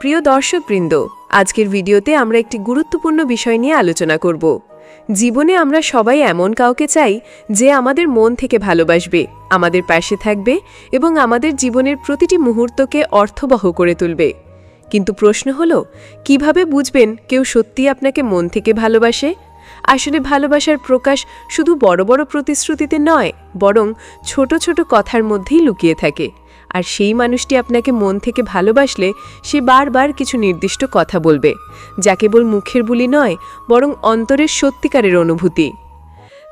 প্রিয় দর্শকবৃন্দ, আজকের ভিডিওতে আমরা একটি গুরুত্বপূর্ণ বিষয় নিয়ে আলোচনা করব। জীবনে আমরা সবাই এমন কাউকে চাই যে আমাদের মন থেকে ভালোবাসবে, আমাদের পাশে থাকবে এবং আমাদের জীবনের প্রতিটি মুহূর্তকে অর্থবহ করে তুলবে। কিন্তু প্রশ্ন হলো, কীভাবে বুঝবেন কেউ সত্যি আপনাকে মন থেকে ভালোবাসে? আসলে ভালোবাসার প্রকাশ শুধু বড় বড় প্রতিশ্রুতিতে নয়, বরং ছোট ছোট কথার মধ্যেই লুকিয়ে থাকে। আর সেই মানুষটি আপনাকে মন থেকে ভালোবাসলে সে বারবার কিছু নির্দিষ্ট কথা বলবে, যা কেবল মুখের বুলি নয়, বরং অন্তরের সত্যিকারের অনুভূতি।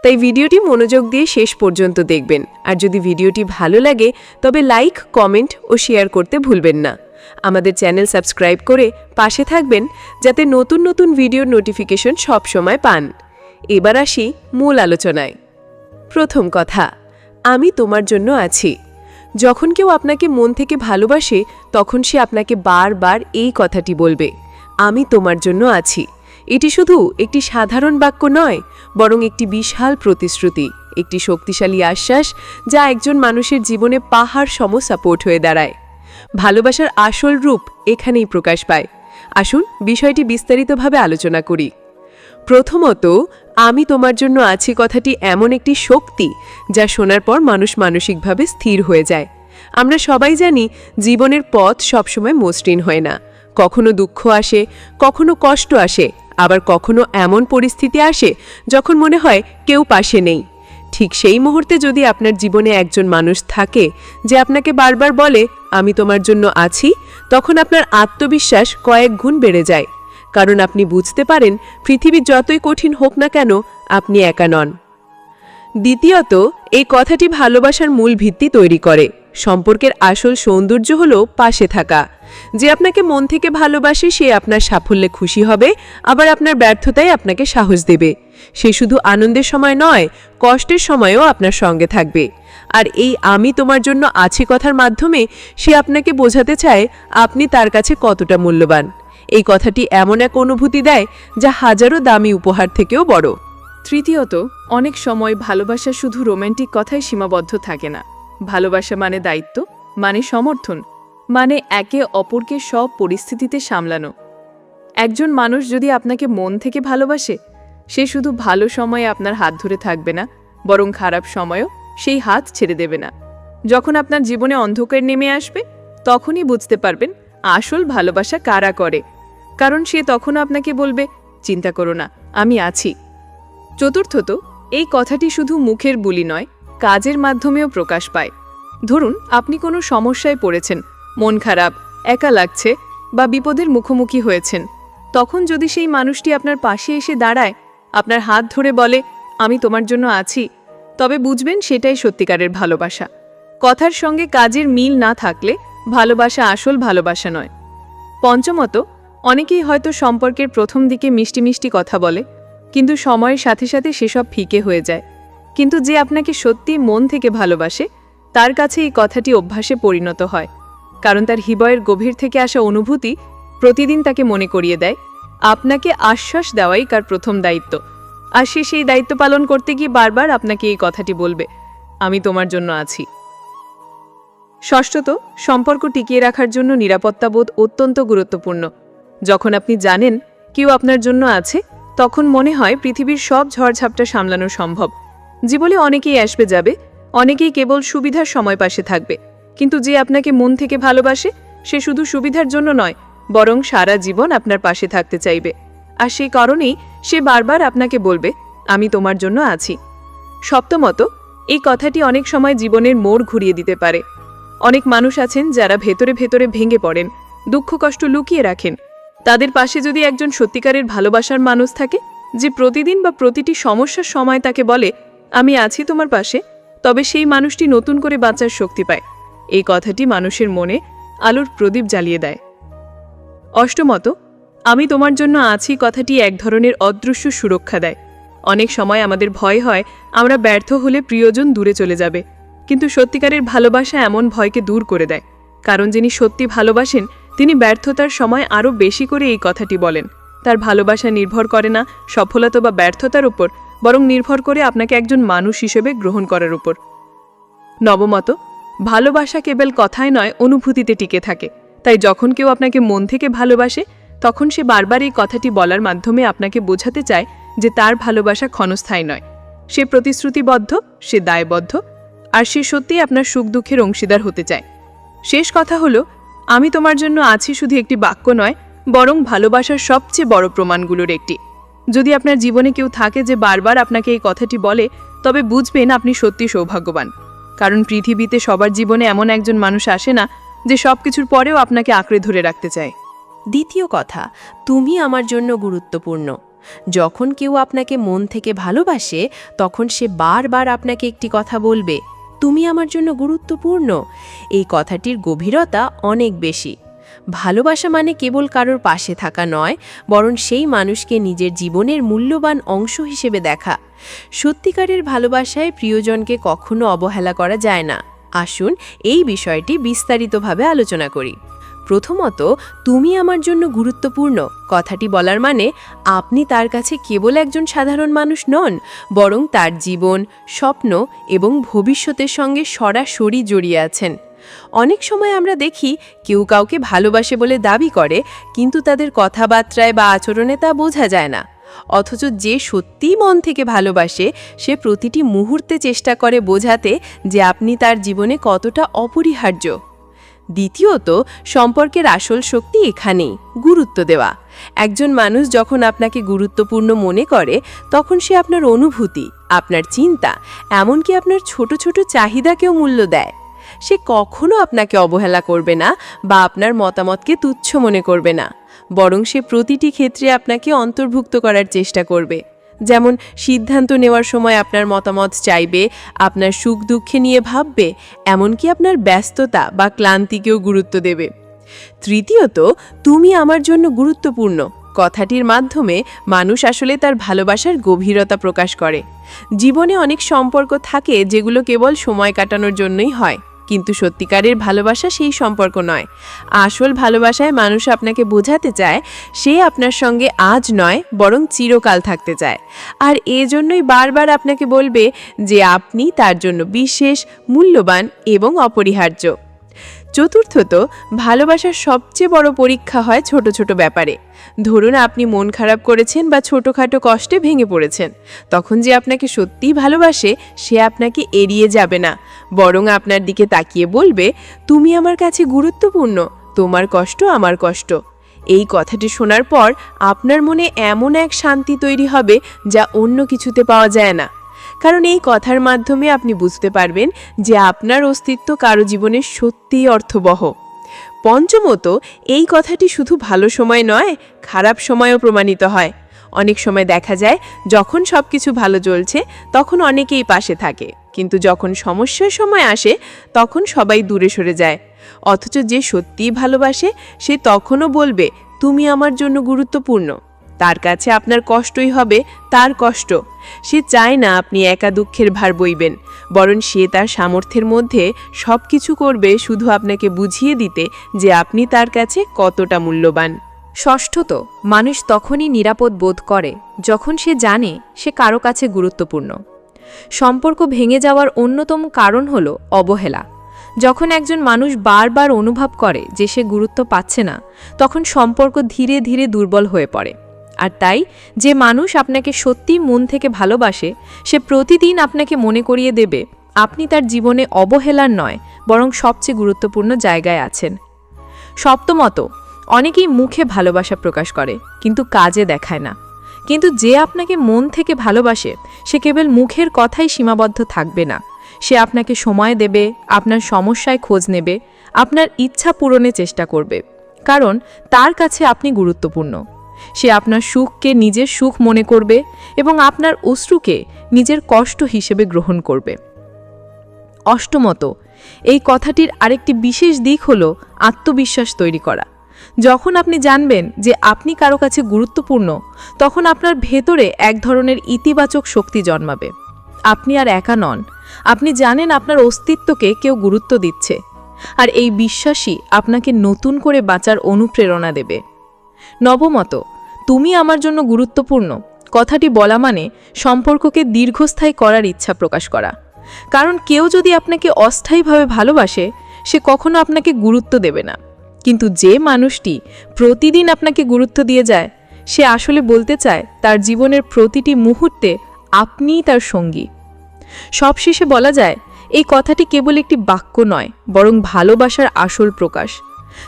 তাই ভিডিওটি মনোযোগ দিয়ে শেষ পর্যন্ত দেখবেন, আর যদি ভিডিওটি ভালো লাগে, তবে লাইক, কমেন্ট ও শেয়ার করতে ভুলবেন না। আমাদের চ্যানেল সাবস্ক্রাইব করে পাশে থাকবেন, যাতে নতুন নতুন ভিডিওর নোটিফিকেশন সব সময় পান। এবার আসি মূল আলোচনায়। প্রথম কথা, আমি তোমার জন্য আছি। যখন কেউ আপনাকে মন থেকে ভালোবাসে, তখন সে আপনাকে বারবার এই কথাটি বলবে, আমি তোমার জন্য আছি। এটি শুধু একটি সাধারণ বাক্য নয়, বরং একটি বিশাল প্রতিশ্রুতি, একটি শক্তিশালী আশ্বাস যা একজন মানুষের জীবনে পাহাড় সম সাপোর্ট হয়ে দাঁড়ায়। ভালোবাসার আসল রূপ এখানেই প্রকাশ পায়। আসুন বিষয়টি বিস্তারিতভাবে আলোচনা করি। প্রথমত, আমি তোমার জন্য আছি কথাটি এমন একটি শক্তি যা শোনার পর মানুষ মানসিকভাবে স্থির হয়ে যায়। আমরা সবাই জানি জীবনের পথ সবসময় মসৃণ হয় না। কখনো দুঃখ আসে, কখনো কষ্ট আসে, আবার কখনো এমন পরিস্থিতি আসে যখন মনে হয় কেউ পাশে নেই। ঠিক সেই মুহূর্তে যদি আপনার জীবনে একজন মানুষ থাকে যে আপনাকে বারবার বলে, আমি তোমার জন্য আছি, তখন আপনার আত্মবিশ্বাস কয়েক গুণ বেড়ে যায়। কারণ আপনি বুঝতে পারেন, পৃথিবী যতই কঠিন হোক না কেন, আপনি একা নন। দ্বিতীয়ত, এই কথাটি ভালোবাসার মূল ভিত্তি তৈরি করে। সম্পর্কের আসল সৌন্দর্য হল পাশে থাকা। যে আপনাকে মন থেকে ভালোবাসে, সে আপনার সাফল্যে খুশি হবে, আবার আপনার ব্যর্থতায় আপনাকে সাহস দেবে। সে শুধু আনন্দের সময় নয়, কষ্টের সময়ও আপনার সঙ্গে থাকবে। আর এই আমি তোমার জন্য আছি কথার মাধ্যমে, সে আপনাকে বোঝাতে চায়, আপনি তার কাছে কতটা মূল্যবান। এই কথাটি এমন এক অনুভূতি দেয় যা হাজারো দামি উপহার থেকেও বড়। তৃতীয়ত, অনেক সময় ভালোবাসা শুধু রোম্যান্টিক কথায় সীমাবদ্ধ থাকে না। ভালোবাসা মানে দায়িত্ব মানে সমর্থন মানে একে অপরকে সব পরিস্থিতিতে সামলানো। একজন মানুষ যদি আপনাকে মন থেকে ভালোবাসে, সে শুধু ভালো সময়ে আপনার হাত ধরে থাকবে না, বরং খারাপ সময়ও সেই হাত ছেড়ে দেবে না। যখন আপনার জীবনে অন্ধকার নেমে আসবে, তখনই বুঝতে পারবেন আসল ভালোবাসা কারা করে। কারণ সে তখন আপনাকে বলবে, চিন্তা করো না, আমি আছি। চতুর্থত, এই কথাটি শুধু মুখের বুলি নয়, কাজের মাধ্যমেও প্রকাশ পায়। ধরুন, আপনি কোনো সমস্যায় পড়েছেন, মন খারাপ, একা লাগছে, বা বিপদের মুখোমুখি হয়েছেন। তখন যদি সেই মানুষটি আপনার পাশে এসে দাঁড়ায়, আপনার হাত ধরে বলে, আমি তোমার জন্য আছি, তবে বুঝবেন সেটাই সত্যিকারের ভালোবাসা। কথার সঙ্গে কাজের মিল না থাকলে ভালোবাসা আসল ভালোবাসা নয়। পঞ্চমত অনেকেই হয়তো সম্পর্কের প্রথম দিকে মিষ্টি মিষ্টি কথা বলে, কিন্তু সময়ের সাথে সাথে সেসব ফিকে হয়ে যায়। কিন্তু যে আপনাকে সত্যি মন থেকে ভালোবাসে, তার কাছে এই কথাটি অভ্যাসে পরিণত হয়, কারণ তার হৃদয়ের গভীর থেকে আসা অনুভূতি প্রতিদিন তাকে মনে করিয়ে দেয়, আপনাকে আশ্বাস দেওয়াই কার প্রথম দায়িত্ব। আর সে সেই দায়িত্ব পালন করতে গিয়ে বারবার আপনাকে এই কথাটি বলবে, আমি তোমার জন্য আছি। ষষ্ঠত, সম্পর্ক টিকিয়ে রাখার জন্য নিরাপত্তাবোধ অত্যন্ত গুরুত্বপূর্ণ। যখন আপনি জানেন কেউ আপনার জন্য আছে, তখন মনে হয় পৃথিবীর সব ঝড়ঝাপটা সামলানো সম্ভব। জীবনে অনেকেই আসবে যাবে, অনেকেই কেবল সুবিধার সময় পাশে থাকবে। কিন্তু যে আপনাকে মন থেকে ভালোবাসে, সে শুধু সুবিধার জন্য নয়, বরং সারা জীবন আপনার পাশে থাকতে চাইবে। আর সেই কারণেই সে বারবার আপনাকে বলবে, আমি তোমার জন্য আছি। সপ্তমত, এই কথাটি অনেক সময় জীবনের মোড় ঘুরিয়ে দিতে পারে। অনেক মানুষ আছেন যারা ভেতরে ভেতরে ভেঙে পড়েন, দুঃখ কষ্ট লুকিয়ে রাখেন। তাদের পাশে যদি একজন সত্যিকারের ভালোবাসার মানুষ থাকে, যে প্রতিদিন বা প্রতিটি সমস্যার সময় তাকে বলে, আমি আছি তোমার পাশে, তবে সেই মানুষটি নতুন করে বাঁচার শক্তি পায়। এই কথাটি মানুষের মনে আলোর প্রদীপ জ্বালিয়ে দেয়। অষ্টমত, আমি তোমার জন্য আছি কথাটি এক ধরনের অদৃশ্য সুরক্ষা দেয়। অনেক সময় আমাদের ভয় হয়, আমরা ব্যর্থ হলে প্রিয়জন দূরে চলে যাবে। কিন্তু সত্যিকারের ভালোবাসা এমন ভয়কে দূর করে দেয়। কারণ যিনি সত্যি ভালোবাসেন তিনি ব্যর্থতার সময় আরও বেশি করে এই কথাটি বলেন। তার ভালোবাসা নির্ভর করে না সফলতা বা ব্যর্থতার উপর, বরং নির্ভর করে আপনাকে একজন মানুষ হিসেবে গ্রহণ করার উপর। নবমত, ভালোবাসা কেবল কথায় নয়, অনুভূতিতে টিকে থাকে। তাই যখন কেউ আপনাকে মন থেকে ভালোবাসে, তখন সে বারবার এই কথাটি বলার মাধ্যমে আপনাকে বোঝাতে চায় যে তার ভালোবাসা ক্ষণস্থায়ী নয়। সে প্রতিশ্রুতিবদ্ধ, সে দায়বদ্ধ, আর সে সত্যিই আপনার সুখ দুঃখের অংশীদার হতে চায়। শেষ কথা হলো আমি তোমার জন্য আছি শুধু একটি বাক্য নয়, বরং ভালোবাসার সবচেয়ে বড় প্রমাণগুলোর একটি। যদি আপনার জীবনে কেউ থাকে যে বারবার আপনাকে এই কথাটি বলে, তবে বুঝবেন আপনি সত্যি সৌভাগ্যবান। কারণ পৃথিবীতে সবার জীবনে এমন একজন মানুষ আসে না, যে সব কিছুর পরেও আপনাকে আঁকড়ে ধরে রাখতে চায়। দ্বিতীয় কথা, তুমি আমার জন্য গুরুত্বপূর্ণ। যখন কেউ আপনাকে মন থেকে ভালোবাসে, তখন সে বারবার আপনাকে একটি কথা বলবে। তুমি আমার জন্য গুরুত্বপূর্ণ। এই কথাটির গভীরতা অনেক বেশি। ভালোবাসা মানে কেবল কারোর পাশে থাকা নয়, বরং সেই মানুষকে নিজের জীবনের মূল্যবান অংশ হিসেবে দেখা। সত্যিকারের ভালোবাসায় প্রিয়জনকে কখনো অবহেলা করা যায় না। আসুন এই বিষয়টি বিস্তারিতভাবে আলোচনা করি। প্রথমত, তুমি আমার জন্য গুরুত্বপূর্ণ। কথাটি বলার মানে আপনি তার কাছে কেবল একজন সাধারণ মানুষ নন, বরং তার জীবন, স্বপ্ন এবং ভবিষ্যতের সঙ্গে সরাসরি জড়িয়ে আছেন। অনেক সময় আমরা দেখি, কেউ কাউকে ভালোবাসে বলে দাবি করে, কিন্তু তাদের কথাবার্তায় বা আচরণে তা বোঝা যায় না। অথচ যে সত্যিই মন থেকে ভালোবাসে, সে প্রতিটি মুহূর্তে চেষ্টা করে বোঝাতে যে আপনি তার জীবনে কতটা অপরিহার্য। দ্বিতীয়ত, সম্পর্কের আসল শক্তি এখানেই, গুরুত্ব দেওয়া। একজন মানুষ যখন আপনাকে গুরুত্বপূর্ণ মনে করে, তখন সে আপনার অনুভূতি, আপনার চিন্তা, এমনকি আপনার ছোট ছোট চাহিদাকেও মূল্য দেয়। সে কখনো আপনাকে অবহেলা করবে না বা আপনার মতামতকে তুচ্ছ মনে করবে না। বরং সে প্রতিটি ক্ষেত্রে আপনাকে অন্তর্ভুক্ত করার চেষ্টা করবে। যেমন সিদ্ধান্ত নেওয়ার সময় আপনার মতামত চাইবে, আপনার সুখ দুঃখে নিয়ে ভাববে, এমনকি আপনার ব্যস্ততা বা ক্লান্তিকেও গুরুত্ব দেবে। তৃতীয়ত, তুমি আমার জন্য গুরুত্বপূর্ণ। কথাটির মাধ্যমে মানুষ আসলে তার ভালোবাসার গভীরতা প্রকাশ করে। জীবনে অনেক সম্পর্ক থাকে যেগুলো কেবল সময় কাটানোর জন্যই হয়। কিন্তু সত্যিকারের ভালোবাসা সেই সম্পর্ক নয়। আসল ভালোবাসায় মানুষ আপনাকে বোঝাতে চায়, সে আপনার সঙ্গে আজ নয়, বরং চিরকাল থাকতে চায়। আর এজন্যই বারবার আপনাকে বলবে যে আপনি তার জন্য বিশেষ, মূল্যবান এবং অপরিহার্য। চতুর্থত, ভালোবাসার সবচেয়ে বড় পরীক্ষা হয় ছোট ছোট ব্যাপারে। ধরুন আপনি মন খারাপ করেছেন বা ছোটোখাটো কষ্টে ভেঙে পড়েছেন। তখন যে আপনাকে সত্যিই ভালোবাসে, সে আপনাকে এড়িয়ে যাবে না। বরং আপনার দিকে তাকিয়ে বলবে, তুমি আমার কাছে গুরুত্বপূর্ণ, তোমার কষ্ট আমার কষ্ট। এই কথাটি শোনার পর আপনার মনে এমন এক শান্তি তৈরি হবে যা অন্য কিছুতে পাওয়া যায় না। কারণ এই কথার মাধ্যমে আপনি বুঝতে পারবেন যে আপনার অস্তিত্ব কারও জীবনে সত্যিই অর্থবহ। পঞ্চমত, এই কথাটি শুধু ভালো সময় নয়, খারাপ সময়ও প্রমাণিত হয়। অনেক সময় দেখা যায়, যখন সব কিছু ভালো চলছে, তখন অনেকেই পাশে থাকে। কিন্তু যখন সমস্যার সময় আসে, তখন সবাই দূরে সরে যায়। অথচ যে সত্যিই ভালোবাসে, সে তখনও বলবে, তুমি আমার জন্য গুরুত্বপূর্ণ। তার কাছে আপনার কষ্টই হবে, তার কষ্ট। সে চায় না আপনি একা দুঃখের ভার বইবেন, বরং সে তার সামর্থ্যের মধ্যে সব কিছু করবে শুধু আপনাকে বুঝিয়ে দিতে যে আপনি তার কাছে কতটা মূল্যবান। ষষ্ঠত, মানুষ তখনই নিরাপদ বোধ করে যখন সে জানে সে কারও কাছে গুরুত্বপূর্ণ। সম্পর্ক ভেঙে যাওয়ার অন্যতম কারণ হল অবহেলা। যখন একজন মানুষ বারবার অনুভব করে যে সে গুরুত্ব পাচ্ছে না, তখন সম্পর্ক ধীরে ধীরে দুর্বল হয়ে পড়ে। আর তাই, যে মানুষ আপনাকে সত্যি মন থেকে ভালোবাসে, সে প্রতিদিন আপনাকে মনে করিয়ে দেবে, আপনি তার জীবনে অবহেলার নয়, বরং সবচেয়ে গুরুত্বপূর্ণ জায়গায় আছেন। সপ্তমত, অনেকেই মুখে ভালোবাসা প্রকাশ করে, কিন্তু কাজে দেখায় না। কিন্তু যে আপনাকে মন থেকে ভালোবাসে, সে কেবল মুখের কথাই সীমাবদ্ধ থাকবে না। সে আপনাকে সময় দেবে, আপনার সমস্যায় খোঁজ নেবে, আপনার ইচ্ছা পূরণে চেষ্টা করবে। কারণ, তার কাছে আপনি গুরুত্বপূর্ণ। সে আপনার সুখকে নিজের সুখ মনে করবে এবং আপনার অশ্রুকে নিজের কষ্ট হিসেবে গ্রহণ করবে। অষ্টমত, এই কথাটির আরেকটি বিশেষ দিক হল আত্মবিশ্বাস তৈরি করা। যখন আপনি জানবেন যে আপনি কারও কাছে গুরুত্বপূর্ণ, তখন আপনার ভেতরে এক ধরনের ইতিবাচক শক্তি জন্মাবে। আপনি আর একা নন। আপনি জানেন আপনার অস্তিত্বকে কেউ গুরুত্ব দিচ্ছে। আর এই বিশ্বাসই আপনাকে নতুন করে বাঁচার অনুপ্রেরণা দেবে। নবমত, তুমি আমার জন্য গুরুত্বপূর্ণ। কথাটি বলা মানে সম্পর্ককে দীর্ঘস্থায়ী করার ইচ্ছা প্রকাশ করা। কারণ কেউ যদি আপনাকে অস্থায়ীভাবে ভালোবাসে, সে কখনো আপনাকে গুরুত্ব দেবে না। কিন্তু যে মানুষটি প্রতিদিন আপনাকে গুরুত্ব দিয়ে যায়, সে আসলে বলতে চায় তার জীবনের প্রতিটি মুহূর্তে আপনিই তার সঙ্গী। সবশেষে বলা যায়, এই কথাটি কেবল একটি বাক্য নয়, বরং ভালোবাসার আসল প্রকাশ।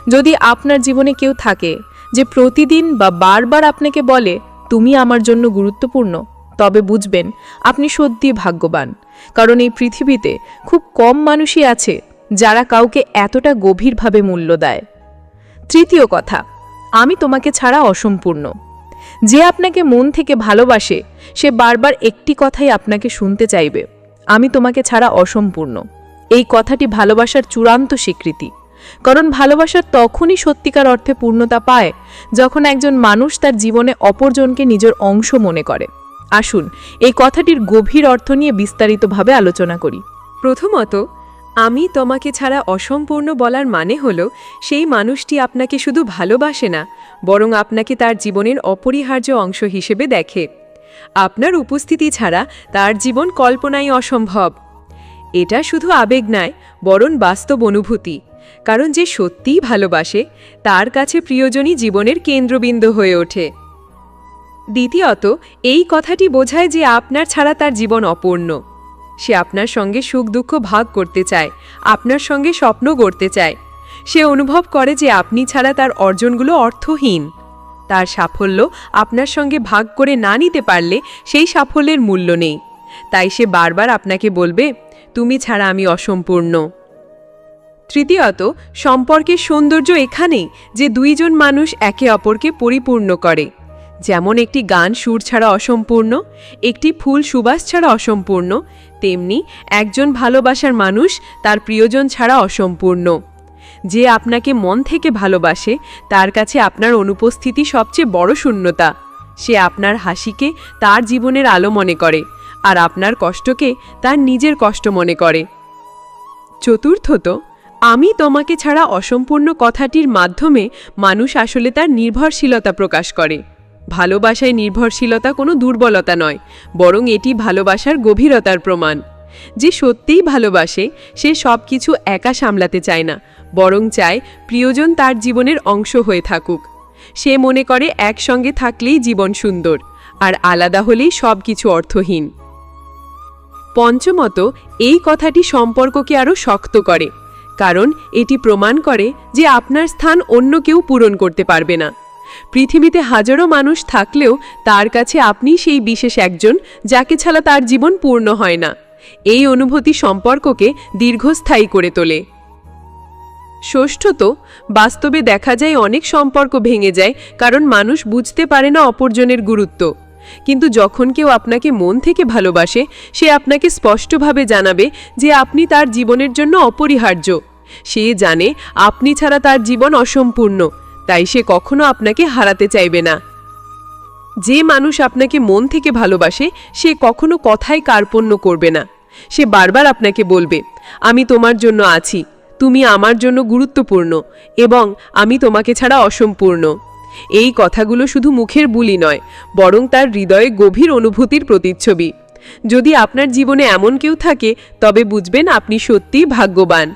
যদি আপনার জীবনে কেউ থাকে যে প্রতিদিন বা বারবার আপনাকে বলে, তুমি আমার জন্য গুরুত্বপূর্ণ, তবে বুঝবেন, আপনি সত্যিই ভাগ্যবান। কারণ এই পৃথিবীতে খুব কম মানুষই আছে যারা কাউকে এতটা গভীরভাবে মূল্য দেয়। তৃতীয় কথা, আমি তোমাকে ছাড়া অসম্পূর্ণ। যে আপনাকে মন থেকে ভালোবাসে, সে বারবার একটি কথাই আপনাকে শুনতে চাইবে, আমি তোমাকে ছাড়া অসম্পূর্ণ। এই কথাটি ভালোবাসার চূড়ান্ত স্বীকৃতি। কারণ ভালোবাসার তখনই সত্যিকার অর্থে পূর্ণতা পায় যখন একজন মানুষ তার জীবনে অপরজনকে নিজের অংশ মনে করে। আসুন, এই কথাটির গভীর অর্থ নিয়ে বিস্তারিতভাবে আলোচনা করি। প্রথমত, আমি তোমাকে ছাড়া অসম্পূর্ণ বলার মানে হল, সেই মানুষটি আপনাকে শুধু ভালোবাসে না, বরং আপনাকে তার জীবনের অপরিহার্য অংশ হিসেবে দেখে। আপনার উপস্থিতি ছাড়া তার জীবন কল্পনাই অসম্ভব। এটা শুধু আবেগ নয়, বরং বাস্তব অনুভূতি। কারণ যে সত্যিই ভালোবাসে, তার কাছে প্রিয়জনই জীবনের কেন্দ্রবিন্দু হয়ে ওঠে। দ্বিতীয়ত, এই কথাটি বোঝায় যে আপনার ছাড়া তার জীবন অপূর্ণ। সে আপনার সঙ্গে সুখ দুঃখ ভাগ করতে চায়, আপনার সঙ্গে স্বপ্ন গড়তে চায়। সে অনুভব করে যে আপনি ছাড়া তার অর্জনগুলো অর্থহীন। তার সাফল্য আপনার সঙ্গে ভাগ করে না নিতে পারলে সেই সাফল্যের মূল্য নেই। তাই সে বারবার আপনাকে বলবে, তুমি ছাড়া আমি অসম্পূর্ণ। তৃতীয়ত, সম্পর্কের সৌন্দর্য এখানেই যে দুইজন মানুষ একে অপরকে পরিপূর্ণ করে। যেমন একটি গান সুর ছাড়া অসম্পূর্ণ, একটি ফুল সুবাস ছাড়া অসম্পূর্ণ, তেমনি একজন ভালোবাসার মানুষ তার প্রিয়জন ছাড়া অসম্পূর্ণ। যে আপনাকে মন থেকে ভালোবাসে, তার কাছে আপনার অনুপস্থিতি সবচেয়ে বড় শূন্যতা। সে আপনার হাসিকে তার জীবনের আলো মনে করে, আর আপনার কষ্টকে তার নিজের কষ্ট মনে করে। চতুর্থত আমি তোমাকে ছাড়া অসম্পূর্ণ কথাটির মাধ্যমে মানুষ আসলে তার নির্ভরশীলতা প্রকাশ করে। ভালোবাসায় নির্ভরশীলতা কোনো দুর্বলতা নয়, বরং এটি ভালোবাসার গভীরতার প্রমাণ। যে সত্যিই ভালোবাসে, সে সব কিছু একা সামলাতে চায় না, বরং চায় প্রিয়জন তার জীবনের অংশ হয়ে থাকুক। সে মনে করে একসঙ্গে থাকলেই জীবন সুন্দর, আর আলাদা হলেই সব কিছু অর্থহীন। পঞ্চমত, এই কথাটি সম্পর্ককে আরও শক্ত করে। কারণ এটি প্রমাণ করে যে আপনার স্থান অন্য কেউ পূরণ করতে পারবে না। পৃথিবীতে হাজারো মানুষ থাকলেও তার কাছে আপনি সেই বিশেষ একজন যাকে ছাড়া তার জীবন পূর্ণ হয় না। এই অনুভূতি সম্পর্ককে দীর্ঘস্থায়ী করে তোলে। ষষ্ঠত, বাস্তবে দেখা যায় অনেক সম্পর্ক ভেঙে যায় কারণ মানুষ বুঝতে পারে না অপরজনের গুরুত্ব। কিন্তু যখন কেউ আপনাকে মন থেকে ভালোবাসে, সে আপনাকে স্পষ্টভাবে জানাবে যে আপনি তার জীবনের জন্য অপরিহার্য। সে জানে আপনি ছাড়া তার জীবন অসম্পূর্ণ, তাই সে কখনো আপনাকে হারাতে চাইবে না। যে মানুষ আপনাকে মন থেকে ভালোবাসে, সে কখনো কথায় কার্পণ্য করবে না। সে বারবার আপনাকে বলবে, আমি তোমার জন্য আছি, তুমি আমার জন্য গুরুত্বপূর্ণ এবং আমি তোমাকে ছাড়া অসম্পূর্ণ। এই কথাগুলো শুধু মুখের বুলি নয়, বরং তার হৃদয়ে গভীর অনুভূতির প্রতিচ্ছবি। যদি আপনার জীবনে এমন কেউ থাকে, তবে বুঝবেন আপনি সত্যিই ভাগ্যবান।